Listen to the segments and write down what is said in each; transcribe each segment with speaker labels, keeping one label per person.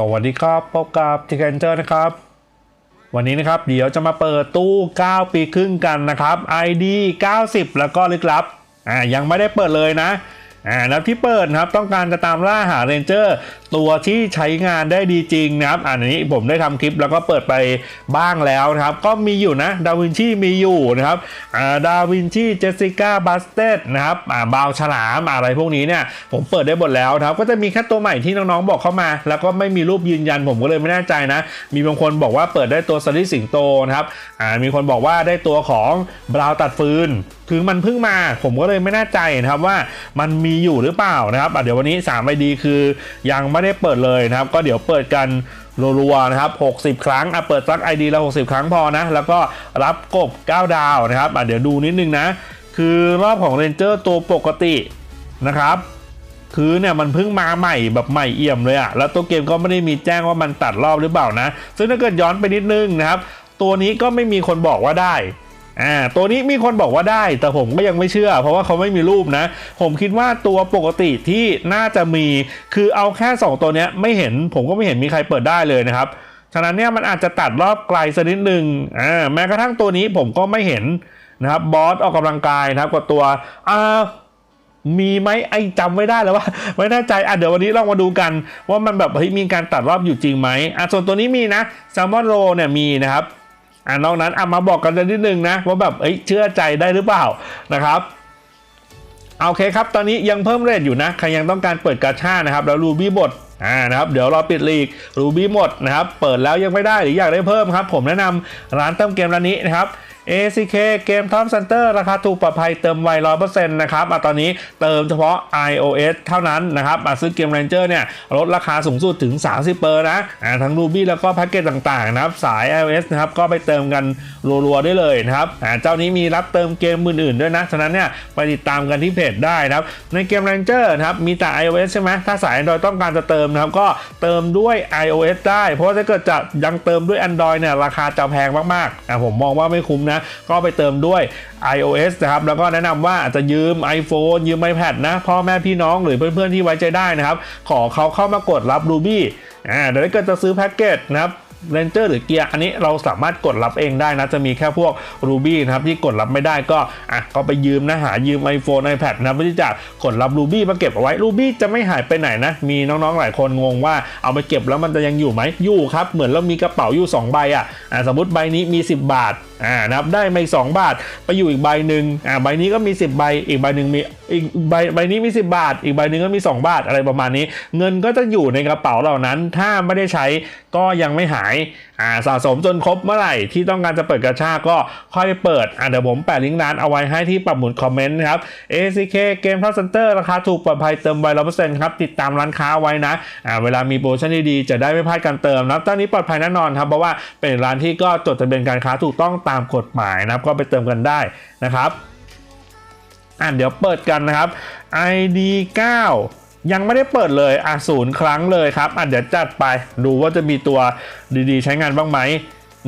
Speaker 1: สวัสดีครับพบกับทิกเกนเจอร์นะครับ วันนี้นะครับเดี๋ยวจะมาเปิดตู้ 9 ปีครึ่งกันนะครับ ID 90 แล้วก็ลึกลับอ่ายังไม่ได้เปิดเลยนะอ่าแล้วที่เปิดนะครับต้องการจะตามล่าหาเรนเจอร์ตัวที่ใช้งานได้ดีจริงนะครับอันนี้ผมได้ทำคลิปแล้วก็เปิดไปบ้างแล้วนะครับ ก็มีอยู่นะดาวินชีมีอยู่นะครับดาวินชีเจสสิก้าบัสเตดนะครับอ่าบาวฉลามอะไรพวกนี้เนี่ยผมเปิดได้หมดแล้วนะครับ ก็จะมีแค่ตัวใหม่ที่น้องๆบอกเข้ามา แล้วก็ไม่มีรูปยืนยันผมก็เลยไม่แน่ใจนะ มีบางคนบอกว่าเปิดได้ตัวสลิสิงโตนะครับมีคนบอกว่าได้ตัวของบราวตัดฟืนคือมันเพิ่งมาผมก็เลยไม่แน่ใจนะครับว่ามันมีอยู่หรือเปล่านะครับเดี๋ยววันนี้3 ID คือยังไม่ได้เปิดเลยนะครับ ก็เดี๋ยวเปิดกันรัวๆนะครับ 60 ครั้งอะเปิดสัก ID ละ60 ครั้งพอนะ แล้วก็รับกบ 9 ดาวนะครับอะเดี๋ยวดูนิดนึงนะ คือรอบของเรนเจอร์ตัวปกตินะครับคือเนี่ยมันเพิ่งมาใหม่แบบใหม่เอี่ยมเลยอะแล้วตัวเกมก็ไม่ได้มีแจ้งว่ามันตัดรอบหรือเปล่านะ ซึ่งถ้าเกิดย้อนไปนิดนึงนะครับ ตัวนี้ก็ไม่มีคนบอกว่าได้ อ่าตัวนี้มีคนบอกว่าได้ แต่ผมก็ยังไม่เชื่อ เพราะว่าเขาไม่มีรูปนะ ผมคิดว่าตัวปกติที่น่าจะมีคือเอาแค่ 2 ตัวเนี้ยไม่เห็นผมก็ไม่เห็นมีใครเปิดได้เลยนะครับฉะนั้นเนี่ยมันอาจจะตัดรอบไกลสักนิดนึงอ่าแม้กระทั่งตัวนี้ผมก็ไม่เห็นนะครับบอสออกกำลังกายนะครับกับตัวอ่ามีไหมไอ้จำไม่ได้แล้วว่า ไม่แน่ใจอะเดี๋ยววันนี้ลองมาดูกัน ว่ามันแบบเฮ้ยมีการตัดรอบอยู่จริงไหมอะส่วนตัวนี้มีนะแซลมอนโรเนี่ยมีนะครับ อะนอกนั้นอะมาบอกกันนิดนึงนะว่าแบบเอ้ยเชื่อใจได้หรือเปล่านะครับโอเคครับ ตอนนี้ยังเพิ่มเรทอยู่นะ ใครยังต้องการเปิดกาชานะครับ แล้วรูบี้บดอ่านะครับ เดี๋ยวรอปิดลีกรูบี้หมดนะครับ เปิดแล้วยังไม่ได้หรืออยากได้เพิ่มครับ ผมแนะนำร้านเติมเกมร้านนี้นะครับ ACK เกมท็อปเซ็นเตอร์ราคาถูกปลอดภัยเติมไว100%นะครับอตอนนี้เติมเฉพาะ iOS เท่านั้นนะครับซื้อเกม Ranger เนี่ยลดราคาสูงสุดถึง 30เปอร์นะทั้ง Ruby แล้วก็แพ็กเกจต่างๆนะครับสาย iOS นะครับก็ไปเติมกันรัวๆได้เลยนะครับเจ้านี้มีรับเติมเกมอื่นๆด้วยนะ ฉะนั้นเนี่ยไปติดตามกันที่เพจได้นะครับในเกม Ranger นะครับมีแต่ iOS ใช่ไหมถ้าสาย Android ต้องการจะเติมนะครับก็เติมด้วย iOS ได้ เพราะถ้าเกิดจะยังเติมด้วย Android เนี่ยราคาจะแพงมากๆผมมองว่าไม่คุ้มนะก็ไปเติมด้วย iOS นะครับแล้วก็แนะนำว่าอาจจะยืม iPhone ยืม iPad นะพ่อแม่พี่น้องหรือเพื่อนๆที่ไว้ใจได้นะครับขอเขาเข้ามากดรับ Ruby อ่าเดี๋ยวถ้าเกิดจะซื้อแพ็กเกจนะครับเรนเจอร์หรือเกียร์อันนี้เราสามารถกดรับเองได้นะ จะมีแค่พวก Ruby นะครับที่กดรับไม่ได้ก็อะก็ไปยืมนะหายืม iPhone iPad นะเพื่อที่จะกดรับ Ruby มาเก็บเอาไว้ Ruby จะไม่หายไปไหนนะ มีน้องๆหลายคนงงว่าเอาไปเก็บแล้วมันจะยังอยู่ไหมอยู่ครับ เหมือนเรามีกระเป๋าอยู่ 2 ใบอะอะสมมติใบนี้มี 10 บาทอ่านับได้มาอีก2บาท ไปอยู่อีกใบหนึ่งอ่าใบนี้ก็มี 10 ใบ อีกใบหนึ่งมีอีกใบใบนี้มี 10 บาท อีกใบหนึ่งก็มี 2 บาทอะไรประมาณนี้ เงินก็จะอยู่ในกระเป๋าเหล่านั้น ถ้าไม่ได้ใช้ก็ยังไม่หายอ่าสะสมจนครบเมื่อไหร่ที่ต้องการจะเปิดกระชากก็ค่อยเปิดอ่าเดี๋ยวผมแปะลิงก์ร้านเอาไว้ให้ที่ปักหมุดคอมเมนต์นะครับ ACK เกมทัพเซ็นเตอร์ราคาถูกปลอดภัยเติมไวร้อยเปอร์เซ็นต์ครับติดตามร้านค้าไว้นะอ่าเวลามีโปรโมชั่นดีๆจะได้ไม่พลาดการเติมนะตอนนี้ปลอดภัยแน่นอนครับเพราะว่าเป็นร้านที่ก็จดทะเบียนการค้าถูกต้องตามกฎหมายนะครับก็ไปเติมกันได้นะครับอะเดี๋ยวเปิดกันนะครับ ID 9 ยังไม่ได้เปิดเลยอะศูนย์ครั้งเลยครับอะเดี๋ยวจัดไปดูว่าจะมีตัวดีๆ ใช้งานบ้างไหม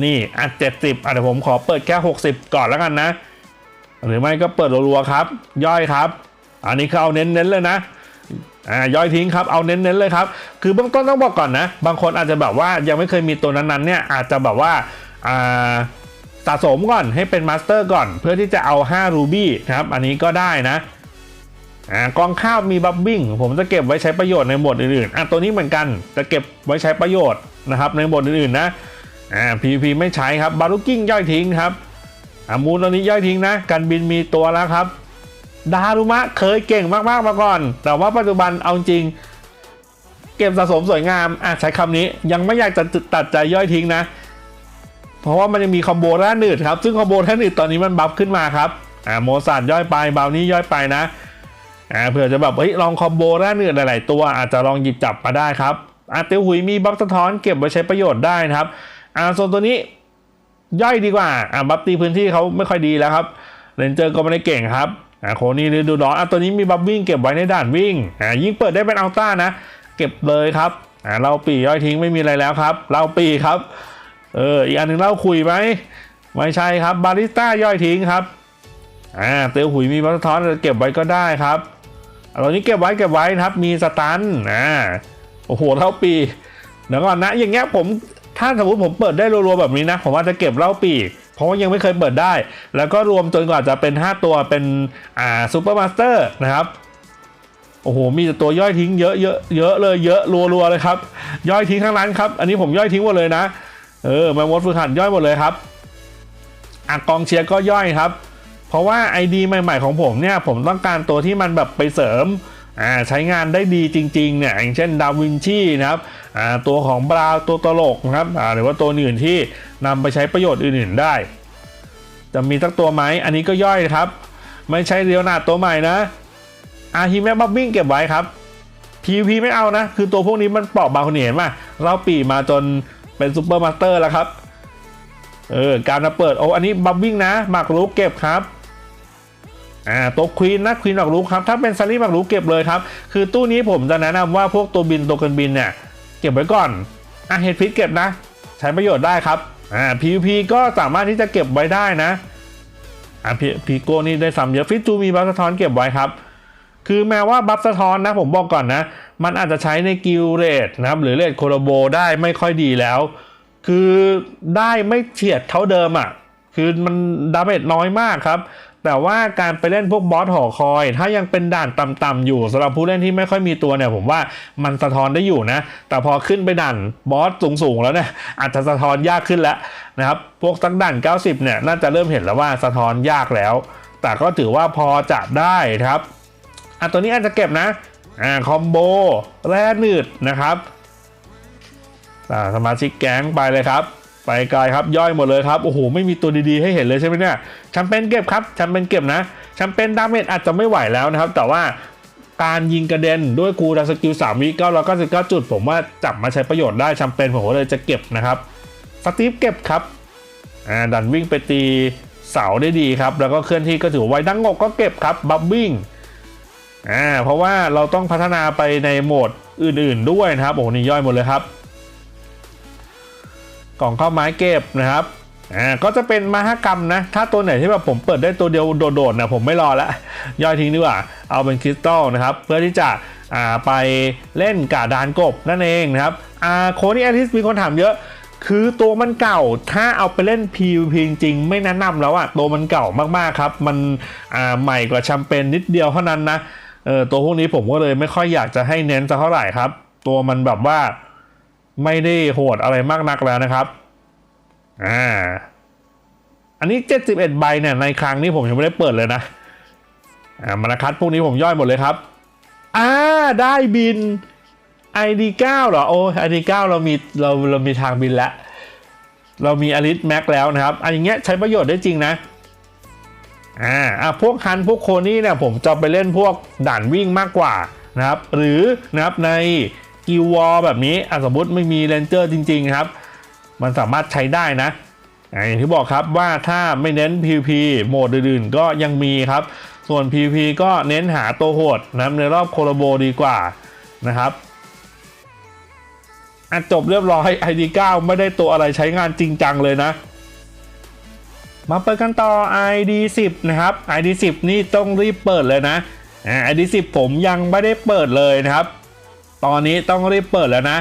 Speaker 1: นี่อะ70อะเดี๋ยวผมขอเปิดแค่ 60 ก่อนแล้วกันนะ หรือไม่ก็เปิดรัวๆครับ ย่อยครับ อันนี้คือเอาเน้นๆเลยนะอ่าย่อยทิ้งครับเอาเน้นๆเลยครับ คือเบื้องต้นต้องบอกก่อนนะ บางคนอาจจะแบบว่ายังไม่เคยมีตัวนั้นๆเนี่ยอาจจะแบบว่าอ่าสะสมก่อนให้เป็นมาสเตอร์ก่อน เพื่อที่จะเอา5รูบี้ครับ อันนี้ก็ได้นะ อ่ากองข้าวมีบับบิ้งผมจะเก็บไว้ใช้ประโยชน์ในบทอื่นๆอะตัวนี้เหมือนกันจะเก็บไว้ใช้ประโยชน์นะครับในบทอื่นๆนะอ่า PVP ไม่ใช้ครับบารุกิ้งย่อยทิ้งครับอ่ามูลตัวนี้ย่อยทิ้งนะการบินมีตัวแล้วครับ ดารุมะเคยเก่งมากๆมาก่อน แต่ว่าปัจจุบันเอาจริง เก็บสะสมสวยงามอะใช้คำนี้ยังไม่อยากจะตัดใจย่อยทิ้งนะ เพราะว่ามันยังมีคอมโบแร่หนืดครับซึ่งคอมโบแร่หนืดตอนนี้มันบัฟขึ้นมาครับอ่าโมซานย่อยไปบาวนี้ย่อยไปนะ อ่าเผื่อจะแบบเฮ้ยลองคอมโบแร่หนืดหลายๆตัวอาจจะลองหยิบจับมาได้ครับอ่าเตียวหุยมีบัฟสะท้อนเก็บไว้ใช้ประโยชน์ได้นะครับอ่าส่วนตัวนี้ย่อยดีกว่าอ่าบัฟตีพื้นที่เขาไม่ค่อยดีแล้วครับเรนเจอร์ก็ไม่ได้เก่งครับอ่าโคนี่ฤดูร้อนอะตัวนี้มีบัฟวิ่งเก็บไว้ในด่านวิ่งอ่ายิ่งเปิดได้เป็นอัลต้านะ เก็บเลยครับอ่าเราปีย่อยทิ้งไม่มีอะไรแล้วครับ เราปีครับเอออีกอันหนึ่งเล่าคุยไหมไม่ใช่ครับบาริสต้าย่อยทิ้งครับอ่าเตียวหุยมีบัตทอนเก็บไว้ก็ได้ครับ ตอนนี้เก็บไว้เก็บไว้นะครับ มีสตันอ่าโอ้โหเท่าปีเดี๋ยวก่อนนะ อย่างเงี้ยผมถ้าสมมติผมเปิดได้รัวๆแบบนี้นะ ผมว่าจะเก็บเหล้าปีก เพราะว่ายังไม่เคยเปิดได้ แล้วก็รวมจนกว่าจะเป็น 5 ตัวเป็นอ่าซูเปอร์มาสเตอร์นะครับโอ้โห มีแต่ตัวย่อยทิ้งเยอะเยอะเยอะเลยเยอะรัวๆเลยครับ ย่อยทิ้งทั้งนั้นครับ อันนี้ผมย่อยทิ้งหมดเลยนะ เออแมมมดฝึกหัดย่อยหมดเลยครับอะกองเชียร์ก็ย่อยครับ เพราะว่า ID ใหม่ ๆ ของผมเนี่ย ผมต้องการตัวที่มันแบบไปเสริมอ่าใช้งานได้ดีจริงๆเนี่ยอย่างเช่นดาวินชีนะครับอ่าตัวของบราวตัวตลกนะครับอ่าหรือว่าตัวอื่นที่นำไปใช้ประโยชน์อื่นๆได้ จะมีสักตัวไหมอันนี้ก็ย่อยครับ ไม่ใช่เรียวนาตัวใหม่นะอาฮิแมบับบิ้งเก็บไว้ครับ PVP ไม่เอานะ คือตัวพวกนี้มันเปราะบางคนเห็นมาเราปีมาจนเป็นซูเปอร์มาสเตอร์แล้วครับเออการมาเปิดโอ้อันนี้บับบิ้งนะหมากรุกเก็บครับ อ่าตัวควีนนะควีนหมากรุกครับถ้าเป็นซารี่หมากรุกเก็บเลยครับคือตู้นี้ผมจะแนะนำว่าพวกตัวบินตัวกันบินเนี่ยเก็บไว้ก่อนอะเฮดพิษเก็บนะ ใช้ประโยชน์ได้ครับอ่า PVP ก็สามารถที่จะเก็บไว้ได้นะอะพีพีโก้นี่ได้ซ้ำเยอะฟิตจูมีบัฟสะท้อนเก็บไว้ครับ คือแม้ว่าบัฟสะท้อนนะผมบอกก่อนนะ มันอาจจะใช้ในกิลเรดนะครับหรือเรดโคโรโบได้ไม่ค่อยดีแล้ว คือได้ไม่เฉียดเท่าเดิมอะ่ะคือมันดาเมจน้อยมากครับ แต่ว่าการไปเล่นพวกบอสหอคอย ถ้ายังเป็นด่านต่ำๆอยู่สำหรับผู้เล่นที่ไม่ค่อยมีตัวเนี่ย ผมว่ามันสะท้อนได้อยู่นะ แต่พอขึ้นไปด่านบอสสูงๆแล้วเนี่ยอาจจะสะท้อนยากขึ้นแล้วนะครับ พวกสักด่าน 90 เนี่ยน่าจะเริ่มเห็นแล้วว่าสะท้อนยากแล้ว แต่ก็ถือว่าพอจะได้ครับอะตัวนี้อาจจะเก็บนะอ่าคอมโบแร่หนืดนะครับอ่าสมาชิกแก๊งไปเลยครับ ไปไกลครับย่อยหมดเลยครับโอ้โหไม่มีตัวดีๆให้เห็นเลยใช่ไหมเนี่ยแชมเปญเก็บครับแชมเปญเก็บนะแชมเปญดาเมจอาจจะไม่ไหวแล้วนะครับ แต่ว่าการยิงกระเด็นด้วยคูดาสกิล3วิ9 9 9จุด ผมว่าจับมาใช้ประโยชน์ได้แชมเปญผมเลยจะเก็บนะครับสตีฟเก็บครับอ่าดันวิ่งไปตีเสาได้ดีครับ แล้วก็เคลื่อนที่ก็ถือไว้ดังงกก็เก็บครับบับบิ้งอ่าเพราะว่าเราต้องพัฒนาไปในโหมดอื่นๆด้วยนะครับโอ้โหนี่ย่อยหมดเลยครับ กล่องข้าวไม้เก็บนะครับอ่าก็จะเป็นมหกรรมนะ ถ้าตัวไหนที่แบบผมเปิดได้ตัวเดียวโดดๆนะผมไม่รอละย่อยทิ้งดีกว่า เอาเป็นคริสตัลนะครับ เพื่อที่จะอ่าไปเล่นกาดานกบนั่นเองนะครับอ่าโคนี่แอลิสมีคนถามเยอะ คือตัวมันเก่าถ้าเอาไปเล่น PVP จริงๆ ไม่แนะนำแล้วอะตัวมันเก่ามากๆครับ มันอ่าใหม่กว่าแชมเปญนิดเดียวเท่านั้นนะเออตัวพวกนี้ผมก็เลยไม่ค่อยอยากจะให้เน้นจะเท่าไหร่ครับ ตัวมันแบบว่า ไม่ได้โหดอะไรมากนักแล้วนะครับ อ่า อันนี้ 71 ใบเนี่ยในครั้งนี้ผมยังไม่ได้เปิดเลยนะ อ่ามานะครับพวกนี้ผมย่อยหมดเลยครับ อ่า ได้บิน ID 9 เหรอ โอ้ ID 9 เรามีเราเรามีทางบินแล้ว เรามีอลิสแม็กแล้วนะครับ อันอย่างเงี้ยใช้ประโยชน์ได้จริงนะอ่าอะพวกฮันพวกโคนี่เนี่ยผมจะไปเล่นพวกด่านวิ่งมากกว่านะครับ หรือนะครับใน กิววอลแบบนี้อสมมติไม่มีเรนเจอร์จริง ๆ ครับ มันสามารถใช้ได้นะอ่าอย่างที่บอกครับว่าถ้าไม่เน้น PVP โหมดอื่นๆ ก็ยังมีครับ ส่วน PVP ก็เน้นหาตัวโหดนะในรอบโคโลโบดีกว่านะครับอะจบเรียบร้อย ID 9 ไม่ได้ตัวอะไรใช้งานจริงจังเลยนะ มาเปิดกันต่อ ID 10 นะครับ ID 10 นี่ต้องรีบเปิดเลยนะอ่า ID 10 ผมยังไม่ได้เปิดเลยนะครับ ตอนนี้ต้องรีบเปิดแล้วนะ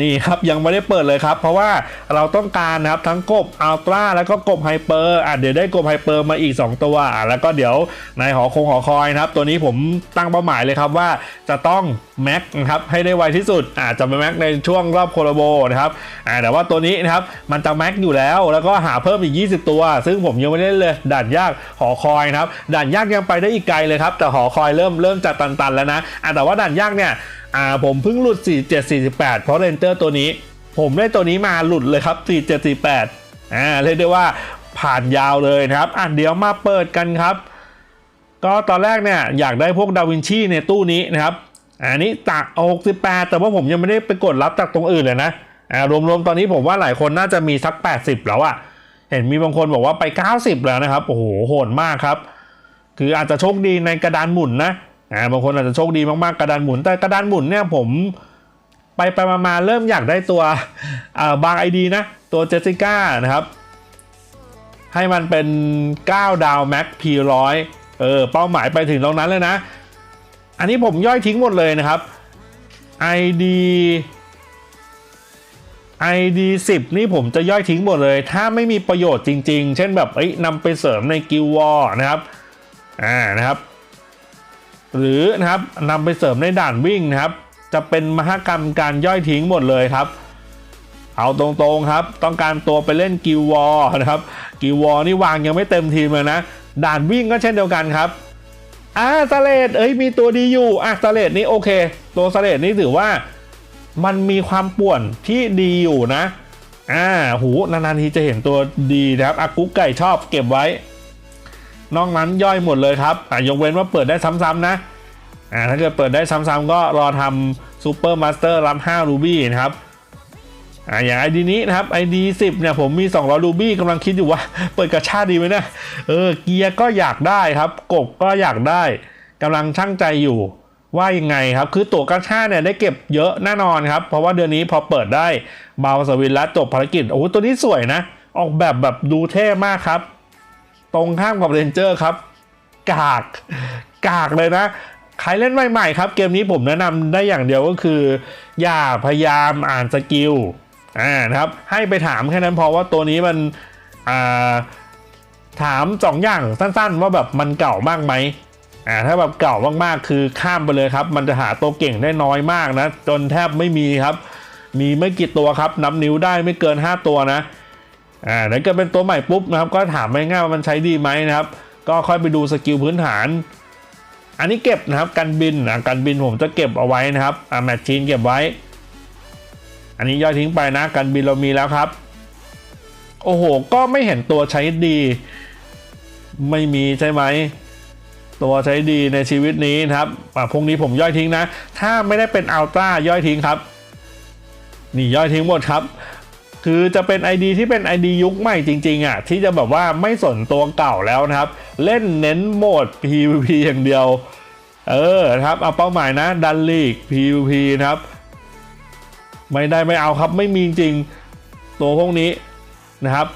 Speaker 1: นี่ครับยังไม่ได้เปิดเลยครับ เพราะว่าเราต้องการนะครับทั้งกบอัลตร้าแล้วก็กบไฮเปอร์อะเดี๋ยวได้กบไฮเปอร์มาอีก 2 ตัว แล้วก็เดี๋ยวในหอคงหอคอยนะครับ ตัวนี้ผมตั้งเป้าหมายเลยครับว่าจะต้องแม็กนะครับให้ได้ไวที่สุดอาจจะไปแม็กในช่วงรอบโคโลโบนะครับอ่าแต่ว่าตัวนี้นะครับมันจะแม็กอยู่แล้ว แล้วก็หาเพิ่มอีก 20 ตัว ซึ่งผมยังไม่ได้เลยด่านยากหอคอยนะครับด่านยากยังไปได้อีกไกลเลยครับแต่หอคอยเริ่มเริ่มจะตันๆแล้วนะอะแต่ว่าด่านยากเนี่ย อ่าผมเพิ่งหลุด 47 48 เพราะเรนเจอร์ตัวนี้ ผมได้ตัวนี้มาหลุดเลยครับ 47 48อ่าเรียกได้ว่าผ่านยาวเลยนะครับอะเดี๋ยวมาเปิดกันครับ ก็ตอนแรกเนี่ยอยากได้พวกดาวินชีในตู้นี้นะครับอันนี้ตัก68 แต่ว่าผมยังไม่ได้ไปกดรับจากตรงอื่นเลยนะอ่ารวมๆตอนนี้ผมว่าหลายคนน่าจะมีสัก 80 แล้วอะเห็นมีบางคนบอกว่าไป 90 แล้วนะครับ โอ้โหโหดมากครับ คืออาจจะโชคดีในกระดานหมุนนะ อ่าบางคนอาจจะโชคดีมากๆกระดานหมุน แต่กระดานหมุนเนี่ยผมไปไปมามาเริ่มอยากได้ตัวาบางไอดีนะ ตัวเจสสิก้านะครับ ให้มันเป็น 9 ดาวแม็กพีร้อยเออเป้าหมายไปถึงตรงนั้นเลยนะ อันนี้ผมย่อยทิ้งหมดเลยนะครับ ID ID 10 นี่ผมจะย่อยทิ้งหมดเลย ถ้าไม่มีประโยชน์จริง ๆ เช่นแบบเอ้ยนำไปเสริมในกิลวอนะครับอ่านะครับ หรือนะครับนำไปเสริมในด่านวิ่งนะครับ จะเป็นมหกรรมการย่อยทิ้งหมดเลยครับ เอาตรงๆครับ ต้องการตัวไปเล่นกิลวอร์นะครับกิลวอร์นี่วางยังไม่เต็มทีมเลยนะ ด่านวิ่งก็เช่นเดียวกันครับอ่าสเลดเอ้ยมีตัวดีอยู่อะสเลดนี่โอเค ตัวสเลดนี่ถือว่ามันมีความป่วนที่ดีอยู่นะ อ่า หู นานๆทีจะเห็นตัวดีนะครับอากุ๊กไก่ชอบเก็บไว้ นอกนั้นย่อยหมดเลยครับอ่ายกเว้นว่าเปิดได้ซ้ำๆนะอ่าถ้าเกิดเปิดได้ซ้ำๆก็รอทำซูเปอร์มาสเตอร์รับ5รูบี้นะครับอ่าอย่างไอดีนี้นะครับไอดี10เนี่ยผมมี 200รูบี้กำลังคิดอยู่ว่า เปิดกระชาดีไหมนะเออเกียร์ก็อยากได้ครับ กบก็อยากได้กำลังช่างใจอยู่ว่ายังไงครับ คือตั๋วกาชาเนี่ยได้เก็บเยอะแน่นอนครับ เพราะว่าเดือนนี้พอเปิดได้เบาสวินและจบภารกิจ โอ้โหตัวนี้สวยนะ ออกแบบแบบดูเท่มากครับ ตรงข้ามกับเรนเจอร์ครับ กากกากเลยนะ ใครเล่นใหม่ๆครับ เกมนี้ผมแนะนำได้อย่างเดียวก็คือ อย่าพยายามอ่านสกิลอ่านะครับ ให้ไปถามแค่นั้นพอว่าตัวนี้มันอ่าถามสองอย่างสั้นๆ ว่าแบบมันเก่ามากไหมอ่าถ้าแบบเก่ามากๆ คือข้ามไปเลยครับ มันจะหาตัวเก่งได้น้อยมากนะ จนแทบไม่มีครับ มีไม่กี่ตัวครับ นับนิ้วได้ไม่เกิน 5 ตัวนะ อ่าแล้วก็เป็นตัวใหม่ปุ๊บนะครับ ก็ถามง่ายๆว่ามันใช้ดีไหมนะครับ ก็ค่อยไปดูสกิลพื้นฐาน อันนี้เก็บนะครับการบินอะการบินผมจะเก็บเอาไว้นะครับอ่าแมชชีนเก็บไว้ อันนี้ย่อยทิ้งไปนะการบินเรามีแล้วครับ โอ้โห ก็ไม่เห็นตัวใช้ดี ไม่มีใช่ไหมตัวใช้ดีในชีวิตนี้นะครับอะพวกนี้ผมย่อยทิ้งนะ ถ้าไม่ได้เป็นอัลตร้าย่อยทิ้งครับ นี่ย่อยทิ้งหมดครับ คือจะเป็น ID ที่เป็น ID ยุคใหม่จริงๆอะที่จะแบบว่าไม่สนตัวเก่าแล้วนะครับ เล่นเน้นโหมด PVP อย่างเดียว เออนะครับเอาเป้าหมายนะดันลีก PVP นะครับ ไม่ได้ไม่เอาครับไม่มีจริงตัวพวกนี้นะครับ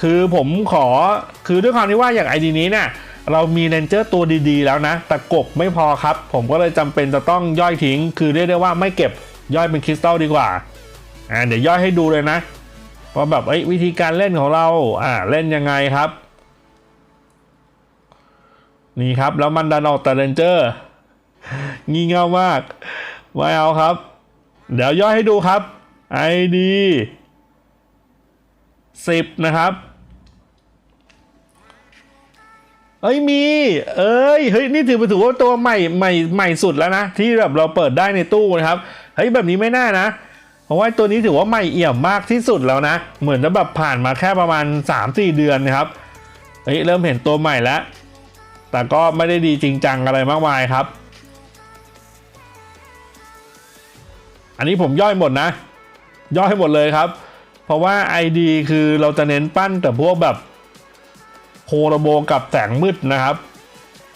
Speaker 1: คือผมขอคือด้วยความที่ว่าอย่างไอดีนี้เนี่ยเรามีเรนเจอร์ตัวดีๆ แล้วนะ แต่กบไม่พอครับ ผมก็เลยจำเป็นจะต้องย่อยทิ้ง คือเรียกได้ว่าไม่เก็บย่อยเป็นคริสตัลดีกว่า อ่าเดี๋ยวย่อยให้ดูเลยนะว่าแบบเอ้วิธีการเล่นของเราอ่าเล่นยังไงครับ นี่ครับแล้วมันดันออกแต่เรนเจอร์งี่เง่ามากไม่เอาครับ เดี๋ยวย่อยให้ดูครับ ID 10 นะครับเอ้ยมี เอ้ยเฮ้ยนี่ถือไปถือว่าตัวใหม่ใหม่ใหม่สุดแล้วนะ ที่แบบเราเปิดได้ในตู้นะครับ เฮ้ยแบบนี้ไม่น่านะ ราะว่าตัวนี้ถือว่าใหม่เอี่ยมมากที่สุดแล้วนะ เหมือนจะแบบผ่านมาแค่ประมาณ 3-4 เดือนนะครับเฮ้ยเริ่มเห็นตัวใหม่แล้ว แต่ก็ไม่ได้ดีจริงจังอะไรมากมายครับ อันนี้ผมย่อยหมดนะ ย่อยหมดเลยครับ เพราะว่า ID คือเราจะเน้นปั้นแต่พวกแบบโคโรโบกับแสงมืดนะครับ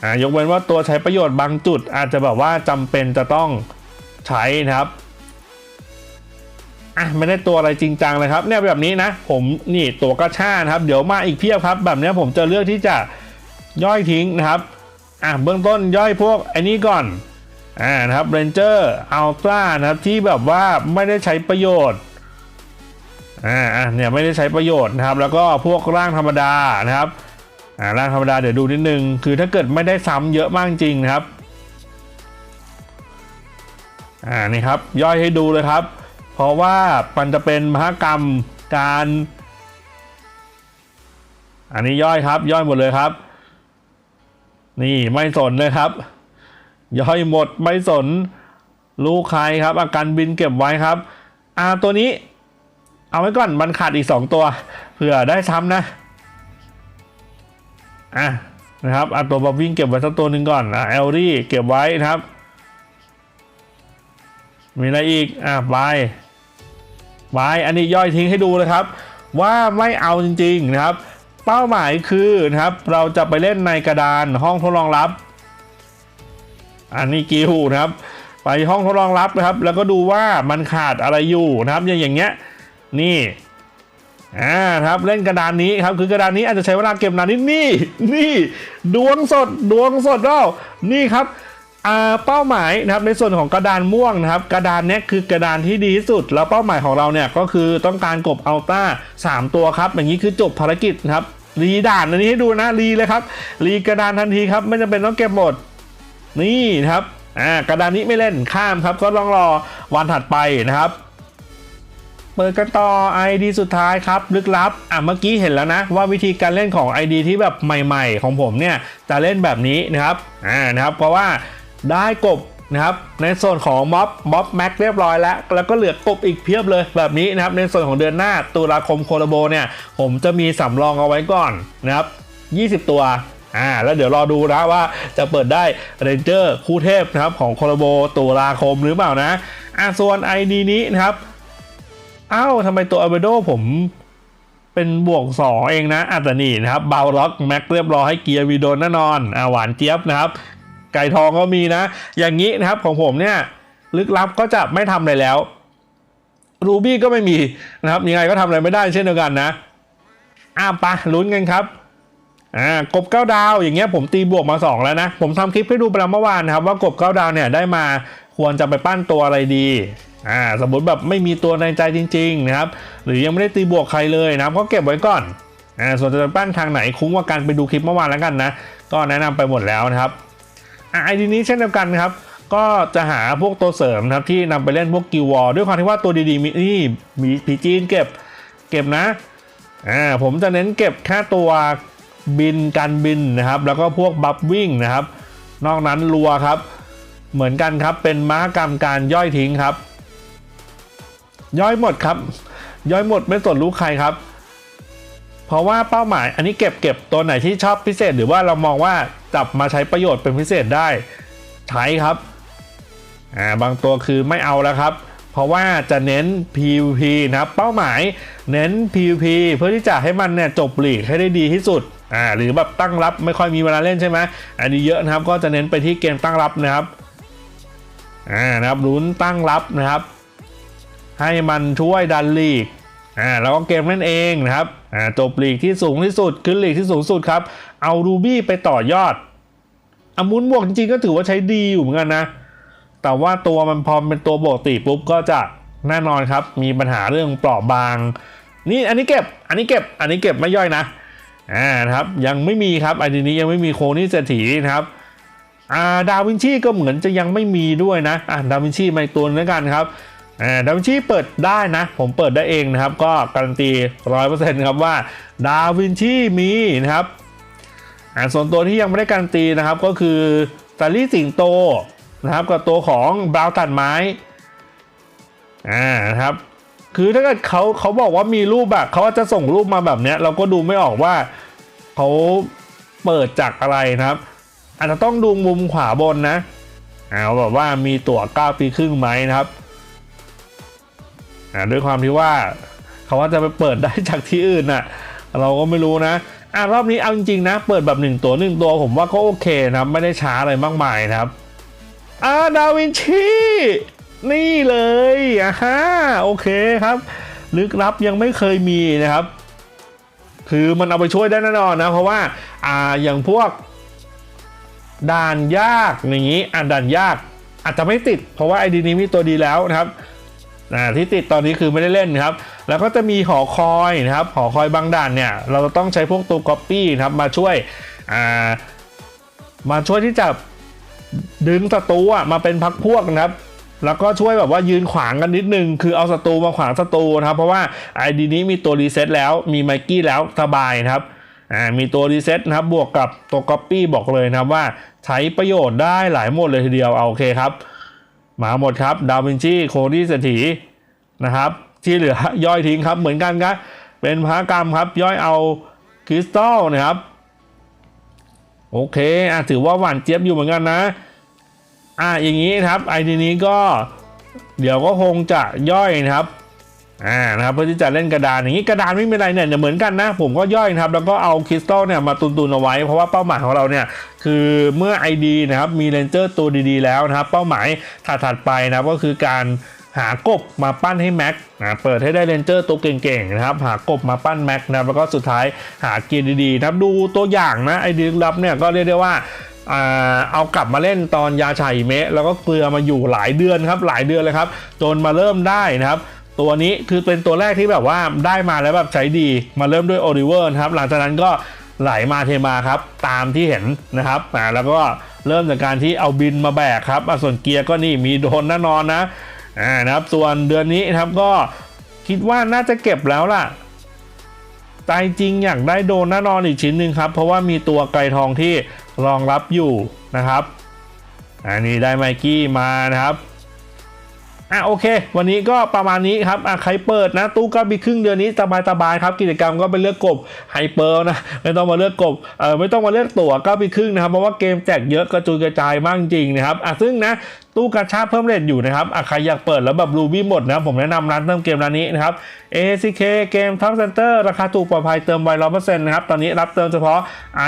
Speaker 1: อ่ายกเว้นว่าตัวใช้ประโยชน์บางจุดอาจจะแบบว่าจำเป็นจะต้องใช้นะครับ อะไม่ได้ตัวอะไรจริงจังเลยครับเนี่ยแบบนี้นะ ผมนี่ตัวกระชานะครับ เดี๋ยวมาอีกเพียบครับ แบบนี้ผมจะเลือกที่จะย่อยทิ้งนะครับอะเบื้องต้นย่อยพวกไอ้นี้ก่อนอ่านะครับเรนเจอร์อัลตร้านะครับที่แบบว่าไม่ได้ใช้ประโยชน์อ่าเนี่ยไม่ได้ใช้ประโยชน์นะครับ แล้วก็พวกร่างธรรมดานะครับอ่าร่างธรรมดาเดี๋ยวดูนิดนึง คือถ้าเกิดไม่ได้ซ้ำเยอะมากจริงนะครับอ่านี่ครับย่อยให้ดูเลยครับ เพราะว่ามันจะเป็นมหกรรมการ อันนี้ย่อยครับ ย่อยหมดเลยครับ นี่ไม่สนเลยครับ ย่อยหมดไม่สน ลูกใครครับ อาการบินเก็บไว้ครับอ่าตัวนี้ เอาไว้ก่อนมันขาดอีก 2 ตัวเผื่อได้ซ้ำนะอะนะครับเอาตัวบอบวิ่งเก็บไว้สักตัวหนึ่งก่อนอะเอลลี่เก็บไว้นะครับ มีอะไรอีก อะบา ยบายอันนี้ย่อยทิ้งให้ดูเลยครับ ว่าไม่เอาจริง ๆนะครับ เป้าหมายคือนะครับ เราจะไปเล่นในกระดานห้องทดลองลับ อันนี้กิวนะครับ ไปห้องทดลองลับนะครับ แล้วก็ดูว่ามันขาดอะไรอยู่นะครับ อย่างอย่างเงี้ยนี่อ่าครับเล่นกระดานนี้ครับคือกระดานนี้อาจจะใช้เวลาเก็บนานนิดนี่นี่ดวงสดดวงสดเรานี่ครับ เป้าหมายนะครับในส่วนของกระดานม่วงนะครับ กระดานเนี้คือกระดานที่ดีที่สุด แล้วเป้าหมายของเราเนี่ยก็คือต้องการกบอัลต้าสามตัวครับ อย่างนี้คือจบภารกิจนะครับรีด่านอันนี้ให้ดูนะรีเลยครับรีกระดานทันทีครับไม่จำเป็นต้องเก็บหมดนี่นะครับอ่ากระดานนี้ไม่เล่นข้ามครับก็ต้องรอวันถัดไปนะครับเปิดกันต่อ ID สุดท้ายครับ ลึกลับ อะเมื่อกี้เห็นแล้วนะ ว่าวิธีการเล่นของ ID ที่แบบใหม่ ๆ ของผมเนี่ย จะเล่นแบบนี้นะครับอ่านะครับ เพราะว่า ได้กบนะครับในส่วนของม็อบม็อบแม็กเรียบร้อยแล้ว แล้วก็เหลือกบอีกเพียบเลยแบบนี้นะครับในส่วนของเดือนหน้าตุลาคมโคโลโบเนี่ยผมจะมีสำรองเอาไว้ก่อนนะครับ 20 ตัวอ่าแล้วเดี๋ยวรอดูนะว่าจะเปิดได้เรนเจอร์คู่เทพนะครับของโคโลโบตุลาคมหรือเปล่านะอ่าส่วน ID นี้นะครับอ้าวทำไมตัวอเบโดผมเป็นบวก 2 เองนะอัตนีนะครับบาวล็อกแม็กเรียบร้อยให้เกียร์วีโดนแน่นอนอ่าหวานเจี๊ยบนะครับ ไก่ทองก็มีนะ อย่างนี้นะครับของผมเนี่ยลึกลับก็จะไม่ทำอะไรแล้วรูบี้ก็ไม่มีนะครับยังไงก็ทำอะไรไม่ได้เช่นเดียวกันนะอ่าปะลุ้นกันครับอ่ากบเก้าดาวอย่างเงี้ยผมตีบวกมา 2 แล้วนะ ผมทำคลิปให้ดูไปแล้วเมื่อวานครับว่ากบเก้าดาวเนี่ยได้มาควรจะไปปั้นตัวอะไรดีอ่าสมมติแบบไม่มีตัวในใจจริงๆนะครับหรือยังไม่ได้ตีบวกใครเลยนะครับก็เก็บไว้ก่อนอ่าส่วนจะไปปั้นทางไหนคุ้มกว่ากันไปดูคลิปเมื่อวานแล้วกันนะ ก็แนะนำไปหมดแล้วนะครับ อ่าไอดีนี้เช่นเดียวกันครับ ก็จะหาพวกตัวเสริมครับที่นำไปเล่นพวกกิววอลด้วยความที่ว่าตัวดีๆมีนี่มีพีจีนเก็บเก็บนะอ่าผมจะเน้นเก็บแค่ตัวบินการบินนะครับ แล้วก็พวกบัฟวิ่งนะครับ นอกนั้นรัวครับ เหมือนกันครับเป็นมหกรรมการย่อยทิ้งครับ ย่อยหมดครับ ย่อยหมดไม่สนลูกใครครับ เพราะว่าเป้าหมายอันนี้เก็บเก็บตัวไหนที่ชอบพิเศษ หรือว่าเรามองว่าจับมาใช้ประโยชน์เป็นพิเศษได้ใช้ครับอ่าบางตัวคือไม่เอาแล้วครับ เพราะว่าจะเน้น PVP นะครับเป้าหมายเน้น PVP เพื่อที่จะให้มันเนี่ยจบหลีกให้ได้ดีที่สุดอ่าหรือแบบตั้งรับไม่ค่อยมีเวลาเล่นใช่ไหมอันนี้เยอะนะครับก็จะเน้นไปที่เกมตั้งรับนะครับอ่านะครับลุ้นตั้งรับนะครับ ให้มันช่วยดันลีก อ่าแล้วก็เกมนั่นเองนะครับอ่าจบลีกที่สูงที่สุดขึ้นลีกที่สูงสุดครับ เอารูบี้ไปต่อยอดอามุนบวกจริงๆก็ถือว่าใช้ดีอยู่เหมือนกันนะ แต่ว่าตัวมันพอเป็นตัวปกติปุ๊บก็จะแน่นอนครับ มีปัญหาเรื่องเปราะบาง นี่อันนี้เก็บ อันนี้เก็บ อันนี้เก็บไม่ย่อยนะอ่านะครับ ยังไม่มีครับไอดีนี้ยังไม่มีโคนี่เศรษฐีนะครับอ่าดาวินชีก็เหมือนจะยังไม่มีด้วยนะอ่าดาวินชีมาอีกตัวนึงแล้วกันครับ อ่าดาวินชีเปิดได้นะ ผมเปิดได้เองนะครับ ก็การันตีร้อยเปอร์เซ็นต์ครับว่าดาวินชีมีนะครับอ่าส่วนตัวที่ยังไม่ได้การันตีนะครับก็คือซารี่สิงโตนะครับกับตัวของบราวตัดไม้อ่านะครับคือถ้าเกิดเขาเขาบอกว่ามีรูปแบบเขาจะส่งรูปมาแบบเนี้ยเราก็ดูไม่ออกว่าเขาเปิดจากอะไรนะครับ อาจจะต้องดูมุมขวาบนนะอ่าแบบว่ามีตั๋ว9ปีครึ่งไหมนะครับ อ่าด้วยความที่ว่าเขาว่าจะไปเปิดได้จากที่อื่นน่ะเราก็ไม่รู้นะอะรอบนี้เอาจริงๆนะ เปิดแบบหนึ่งตัวหนึ่งตัวผมว่าก็โอเคนะไม่ได้ช้าอะไรมากมายนะครับอ่าดาวินชีนี่เลยอะฮะโอเคครับ ลึกลับยังไม่เคยมีนะครับ คือมันเอาไปช่วยได้แน่นอนนะ เพราะว่าอ่าอย่างพวกด่านยากอย่างนี้อ่าด่านยากอาจจะไม่ติด เพราะว่าไอดีนี้มีตัวดีแล้วนะครับ อ่าที่ติดตอนนี้คือไม่ได้เล่นครับ แล้วก็จะมีหอคอยนะครับ หอคอยบางด่านเนี่ย เราจะต้องใช้พวกตัวก๊อปปี้นะครับมาช่วยอ่ามาช่วยที่จะดึงศัตรูอะมาเป็นพักพวกนะครับแล้วก็ช่วยแบบว่ายืนขวางกันนิดนึง คือเอาศัตรูมาขวางศัตรูนะครับ เพราะว่าไอดีนี้มีตัวรีเซ็ตแล้ว มีไมกี้แล้วสบายนะครับ อ่า มีตัวรีเซ็ตนะครับ บวกกับตัวก๊อปปี้บอกเลยนะครับว่าใช้ประโยชน์ได้หลายหมดเลยทีเดียว เอาโอเคครับ มาหมดครับ ดาวินชีโคดี้เศรษฐีนะครับ ที่เหลือย่อยทิ้งครับเหมือนกันครับเป็นพากรรมครับย่อยเอาคริสตัลนะครับ โอเคอะถือว่าหวานเจี๊ยบอยู่เหมือนกันนะ อะอย่างนี้ครับไอทีนี้ก็ เดี๋ยวก็คงจะย่อยนะครับ อ่านะครับเพื่อที่จะเล่นกระดานอย่างนี้กระดานไม่เป็นไรเนี่ยเหมือนกันนะ ผมก็ย่อยนะครับแล้วก็เอาคริสตัลเนี่ยมาตุนๆเอาไว้ เพราะว่าเป้าหมายของเราเนี่ยคือเมื่อ ID นะครับมีเลนเจอร์ตัวดีๆแล้วนะครับ เป้าหมายถัดๆไปนะครับก็คือการหากบมาปั้นให้แม็กนะเปิดให้ได้เลนเจอร์ตัวเก่งๆนะครับ หากบมาปั้นแม็กนะแล้วก็สุดท้ายหาเกียร์ดีๆนะครับดูตัวอย่างนะไอเดีรับเนี่ยก็เรียกได้ว่าเอากลับมาเล่นตอนยาชาอิเมะแล้วก็เกลือมาอยู่หลายเดือนครับหลายเดือนเลยครับ จนมาเริ่มได้นะครับ ตัวนี้คือเป็นตัวแรกที่แบบว่าได้มาแล้วแบบใช้ดีมาเริ่มด้วยโอริเวอร์นะครับ หลังจากนั้นก็ไหลมาเทมาครับ ตามที่เห็นนะครับอ่าแล้วก็เริ่มจากการที่เอาบินมาแบกครับส่วนเกียร์ก็นี่มีโดนแน่นอนนะอ่านะครับส่วนเดือนนี้ครับก็คิดว่าน่าจะเก็บแล้วล่ะใจจริงอยากได้โดนแน่นอนอีกชิ้นหนึ่งครับ เพราะว่ามีตัวไกลทองที่รองรับอยู่นะครับอันนี้ได้ไมกี้มานะครับ อะโอเค วันนี้ก็ประมาณนี้ครับอะใครเปิดนะ ตู้ก็มีครึ่งเดือนนี้สบายๆครับ กิจกรรมก็เป็นเลือกกบไฮเปอร์นะ ไม่ต้องมาเลือกกบเออไม่ต้องมาเลือกตั๋วก็มีครึ่งนะครับเพราะว่าเกมแจกเยอะกระจุยกระจายมากจริงนะครับอะซึ่งนะ ตู้กระชาเพิ่มเรทอยู่นะครับใครอยากเปิดแล้วแบบรูบี้หมดนะผมแนะนำร้านเติมเกมร้านนี้นะครับ ACK เกมท็อปเซ็นเตอร์ราคาถูกปลอดภัยเติมไวร้อยเปอร์เซ็นต์นะครับตอนนี้รับเติมเฉพาะ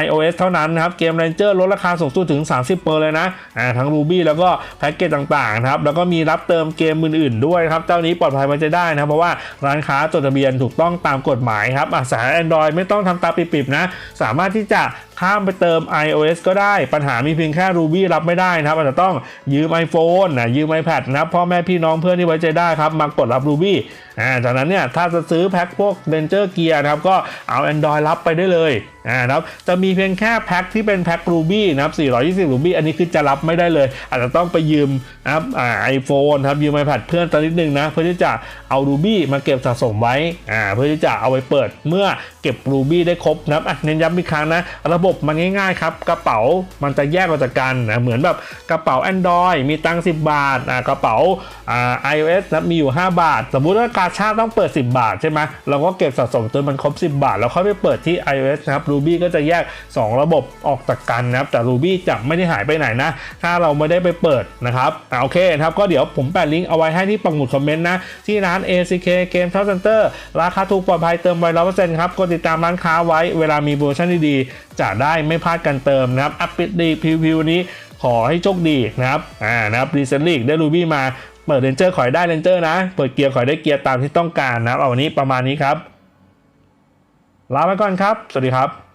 Speaker 1: iOS เท่านั้นนะครับเกม Ranger ลดราคาสูงสุดถึง 30เปอร์เลยนะอ่าทั้ง Ruby แล้วก็แพ็กเกจต่างๆนะครับแล้วก็มีรับเติมเกมอื่นๆด้วยครับเจ้านี้ปลอดภัยมันจะได้นะครับเพราะว่าร้านค้าจดทะเบียนถูกต้องตามกฎหมายครับสาย Android ไม่ต้องทำตาปิบๆนะสามารถที่จะ ข้ามไปเติม iOS ก็ได้ ปัญหามีเพียงแค่ Ruby รับไม่ได้นะครับอาจจะต้องยืม iPhone นะยืม iPad นะพ่อแม่พี่น้องเพื่อนที่ไว้ใจได้ครับมากดรับ Ruby อ่าจากนั้นเนี่ยถ้าจะซื้อแพ็คพวก Ranger Gear นะครับ ก็เอา Android รับไปได้เลยอ่านะครับจะมีเพียงแค่แพ็คที่เป็นแพ็ค Ruby นะครับ 420 Ruby อันนี้คือจะรับไม่ได้เลย อาจจะต้องไปยืมนะครับอ่า iPhone ครับยืม iPad เพื่อนตอนนิดนึงนะ เพื่อที่จะเอา Ruby มาเก็บสะสมไว้อ่าเพื่อที่จะเอาไปเปิดเมื่อเก็บ Ruby ได้ครบนะครับเน้นย้ำอีกครั้งนะ ระบบมันง่ายๆครับกระเป๋ามันจะแยกออกจากกันนะเหมือนแบบกระเป๋า Android มีตังค์10 บาทอ่ากระเป๋าอ่า iOS นะมีอยู่ 5 บาท สมมุติว่ากาชาต้องเปิด 10 บาทใช่ไหมเราก็เก็บสะสมจนมันครบ 10 บาท แล้วค่อยไปเปิดที่ iOS นะครับ Ruby ก็จะแยก 2 ระบบออกจากกันนะครับ แต่ Ruby จะไม่ได้หายไปไหนนะ ถ้าเราไม่ได้ไปเปิดนะครับโอเคนะครับ ก็เดี๋ยวผมแปะลิงก์เอาไว้ให้ที่ปังหมุดคอมเมนต์นะ ที่ร้าน ACK Game Top Center ราคาถูกปลอดภัยเติมไวร้อยเปอร์เซ็นต์ครับ กดติดตามร้านค้าไว้เวลามีโปรโมชั่นดีๆ จะได้ไม่พลาดกันเติมนะครับ อัปเดตดีพรีวิวนี้ขอให้โชคดีนะครับ อ่า นะครับรีเซนลีกได้รูบี้มา เปิดเรนเจอร์ขอยได้เรนเจอร์นะ เปิดเกียร์ขอยได้เกียร์ตามที่ต้องการนะเอาวันนี้ประมาณนี้ครับ ลาไปก่อนครับ สวัสดีครับ